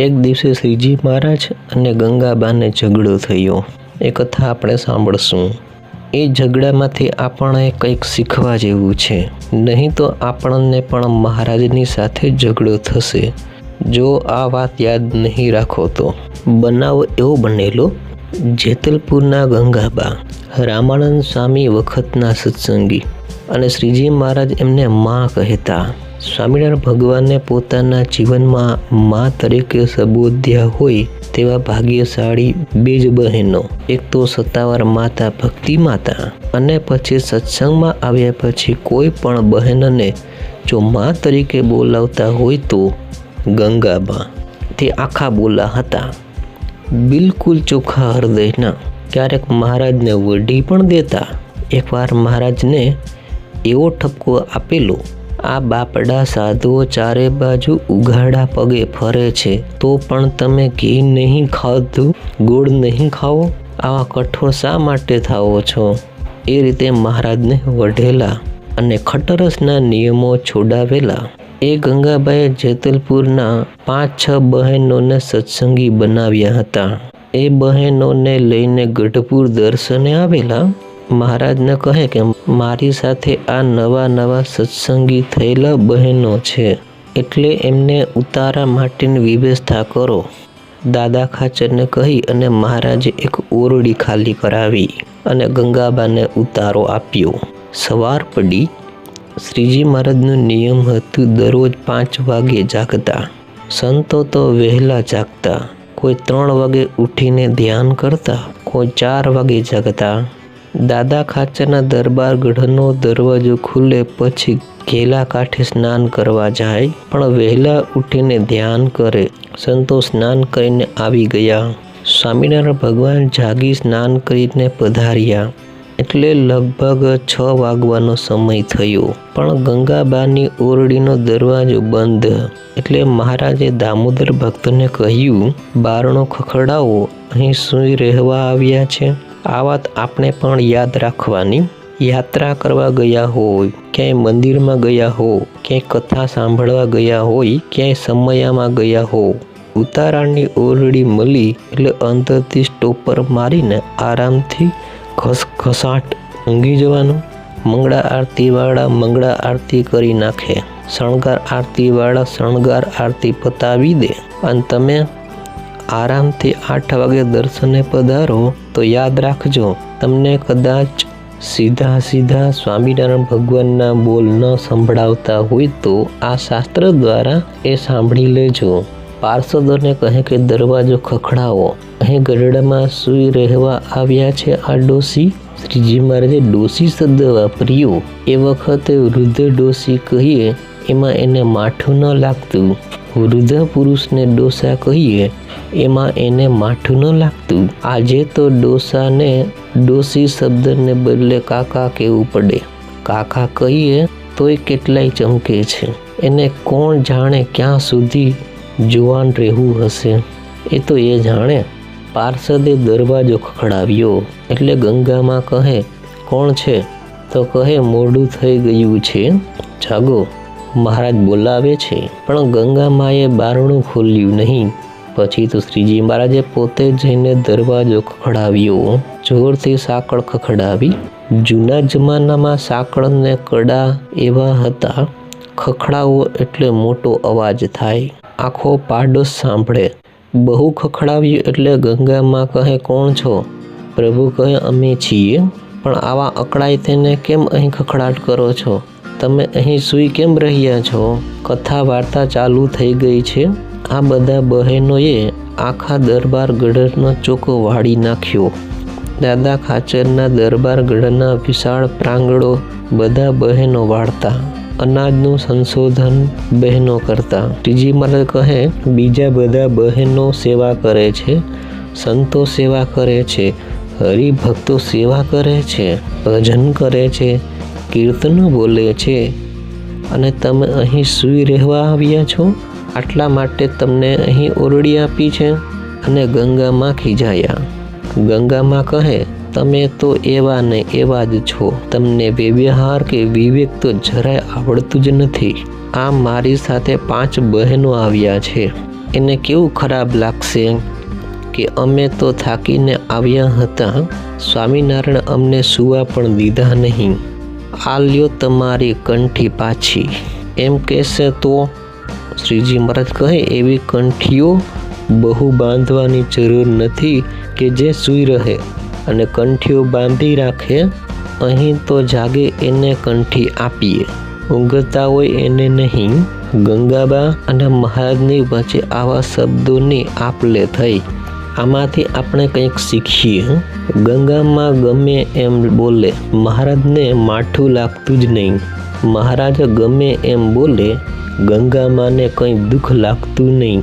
એક દિવસે શ્રીજી મહારાજ અને ગંગાબાને ઝઘડો થયો. એ કથા આપણે સાંભળશું. એ ઝઘડામાંથી આપણે કંઈક શીખવા જેવું છે. નહીં તો આપણને પણ મહારાજની સાથે ઝઘડો થશે. જો આ વાત યાદ નહીં રાખો તો. બનાવ એવો બનેલો. જેતલપુરના ગંગાબા, રામાનંદ સ્વામી વખતના સત્સંગી અને શ્રીજી મહારાજ એમને માં કહેતા. સ્વામિનારાયણ ભગવાનને પોતાના જીવનમાં મા તરીકે સંબોધ્યા હોય તેવા ભાગ્યશાળી બે જ બહેનો. એક તો સત્તાવાર માતા, ભક્તિ માતા અને પછી સત્સંગમાં આવ્યા પછી કોઈ પણ બહેનને જો મા તરીકે બોલાવતા હોય તો ગંગાબા તે આખા બોલા હતા. બિલકુલ ચોખ્ખા હૃદયના. ક્યારેક મહારાજને વઢી પણ દેતા. એકવાર મહારાજને એવો ઠપકો આપેલો આ બાપડા સાધુઓ ચારે બાજુ ઉઘાડા પગે ફરે છે. તો પણ તમે ઘી નહીં ખાધું? ગોળ નહીં ખાવો? આવા કઠોર શા માટે થાવો છો? એ રીતે મહારાજને વઢેલા અને ખટરસના નિયમો છોડાવેલા. એ ગંગાબાઈએ જેતલપુરના પાંચ છ બહેનોને સત્સંગી બનાવ્યા હતા. એ બહેનોને લઈને ગઢપુર દર્શને આવેલા. મહારાજને કહે કે, મારી સાથે આ નવા નવા સત્સંગી થયેલા બહેનો છે. એટલે એમને ઉતારા માટેની વ્યવસ્થા કરો. દાદા ખાચરને કહી અને મહારાજે એક ઓરડી ખાલી કરાવી અને ગંગાબાને ઉતારો આપ્યો. સવાર પડી. શ્રીજી મહારાજનું નિયમ હતું દરરોજ પાંચ વાગે જાગતા. સંતો તો વહેલા જાગતા. કોઈ ત્રણ વાગે ઉઠીને ધ્યાન કરતા, કોઈ ચાર વાગે જાગતા. દાદા ખાચરના દરબાર ગઢનો દરવાજો ખુલે પછી ઘેલા કાંઠે સ્નાન કરવા જાય. પણ વહેલા ઉઠીને ધ્યાન કરે. સંતો સ્નાન કરીને આવી ગયા. સ્વામિનારાયણ ભગવાન જાગી સ્નાન કરીને પધાર્યા. એટલે લગભગ છ વાગવાનો સમય થયો. પણ ગંગાબાની ઓરડીનો દરવાજો બંધ. એટલે મહારાજે દામોદર ભક્તને કહ્યું, બારણો ખખડાવો. અહીં સૂઈ રહેવા આવ્યા છે. આ વાત આપણે પણ યાદ રાખવાની. યાત્રા કરવા ગયા હોય, ક્યાંય મંદિરમાં ગયા હો, ક્યાંય કથા સાંભળવા ગયા હોય, ક્યાંય સમયામાં ગયા હો. ઉતારાની ઓરડી મળી એટલે અંદરથી સ્ટોપર મારીને આરામથી ઘસઘસાટ ઊંઘી જવાનું. મંગળા આરતીવાળા મંગળા આરતી કરી નાખે. શણગાર આરતીવાળા શણગાર આરતી પતાવી દે. અને તમે આરામથી આઠ વાગે દર્શને પધારો તો યાદ રાખજો, તમને કદાચ સીધા સીધા સ્વામિનારાયણ ભગવાનના બોલ ન સંભળાવતા હોય તો આ શાસ્ત્ર દ્વારા એ સાંભળી લેજો. પાર્ષદોને કહે કે, દરવાજો ખખડાવો, અહીં ગરડામાં સૂઈ રહેવા આવ્યા છે આ ડોસી? શ્રીજી મહારાજે ડોસી શબ્દ વાપર્યો. એ વખતે વૃદ્ધ ડોસી કહીએ, એમાં એને માઠું ન લાગતું. વૃદ્ધ પુરુષને ડોસા કહીએ, એમાં એને માઠું ન લાગતું. આજે તો ડોસાને ડોસી શબ્દને બદલે કાકા કહેવું પડે. કાકા કહીએ, તોય કેટલાય ચમકે છે. એને કોણ જાણે ક્યાં સુધી જુવાન રહેવું હશે? એ તો એ જાણે. પાર્ષદે દરવાજો ખખડાવ્યો. એટલે ગંગામાં કહે, કોણ છે? તો કહે, મોડું થઈ ગયું છે. જાગો. મહારાજ બોલાવે છે, પણ ગંગા માએ બારણું ખોલ્યું નહીં. પછી તો શ્રીજી મહારાજે પોતે જઈને દરવાજો ખખડાવ્યો. જોરથી સાંકળ ખખડાવી. જૂના જમાનામાં સાંકળને કડા એવા હતા. ખખડાવો એટલે મોટો અવાજ થાય. આખો પાડોશ સાંભળે. બહુ ખખડાવ્યું એટલે ગંગામાં કહે, કોણ છો? પ્રભુ કહે, અમે છીએ. પણ આવા અકળાય તેને કેમ અહીં ખખડાટ કરો છો? તમે અહીં સૂઈ કેમ રહ્યા છો? કથા વાર્તા ચાલુ થઈ ગઈ છે. આ બધા બહેનોએ આખા દરબાર ગઢનો ચોકો વાળી નાખ્યો. દાદા ખાચરના દરબાર ગઢના વિશાળ પ્રાંગણો બધા બહેનો વાળતા. અનાજનું સંશોધન બહેનો કરતા. ત્રીજી મારે કહે, બીજા બધા બહેનો સેવા કરે છે. સંતો સેવા કરે છે. હરિભક્તો સેવા કરે છે. ભજન કરે છે. કીર્તનો બોલે છે. અને તમે અહીં સૂઈ રહેવા આવ્યા છો? આટલા માટે તમને અહીં ઓરડી આપી છે અને ગંગામાં ખીજાયા. ગંગામાં કહે, તમે તો એવા ને એવા જ છો. તમને વ્યવહાર કે વિવેક તો જરાય આવડતું જ નથી. આ મારી સાથે પાંચ બહેનો આવ્યા છે. એને કેવું ખરાબ લાગશે કે અમે તો થાકીને આવ્યા હતા? સ્વામિનારાયણ અમને સુવા પણ દીધા નહીં. આ લ્યો તમારી કંઠી પાછી. એમ કહેશે તો શ્રીજી મહારાજ કહે, એવી કંઠીઓ બહુ બાંધવાની જરૂર નથી કે જે સૂઈ રહે અને કંઠીઓ બાંધી રાખે. અહીં તો જાગે એને કંઠી આપીએ. ઊંઘતા હોય એને નહીં. ગંગાબા અને મહારાજની વચ્ચે આવા શબ્દોની આપલે થઈ. આમાંથી આપણે કંઈક શીખીએ ગંગામાં ગમે એમ બોલે, મહારાજને માઠું લાગતું જ નહીં. મહારાજ ગમે એમ બોલે, ગંગામાને કંઈ દુઃખ લાગતું નહીં.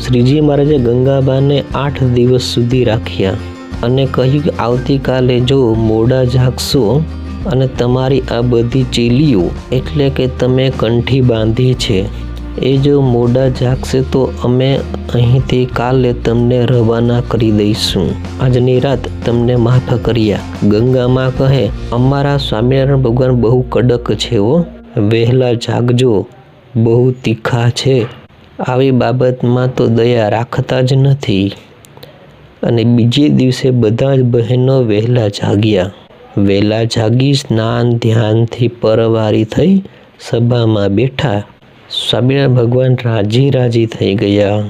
શ્રીજી મહારાજે ગંગાબાને આઠ દિવસ સુધી રાખ્યા અને કહ્યું આવતીકાલે જો મોડા જાગશો અને તમારી આ બધી ચીલીઓ એટલે કે તમે કંઠી બાંધી છે એ જો મોડા જાગશે તો અમે અહીંથી કાલે તમને રવાના કરી દઈશું. આજની રાત તમને માફ કર્યા. ગંગામાં કહે, અમારા સ્વામિનારાયણ ભગવાન બહુ કડક છે હો. વહેલા જાગજો. બહુ તીખા છે. આવી બાબતમાં તો દયા રાખતા જ નથી. અને બીજે દિવસે બધા જ બહેનો વહેલા જાગ્યા. વહેલા જાગી સ્નાન ધ્યાનથી પરવારી થઈ સભામાં બેઠા. સ્વામિનારાયણ ભગવાન રાજી રાજી થઈ ગયા.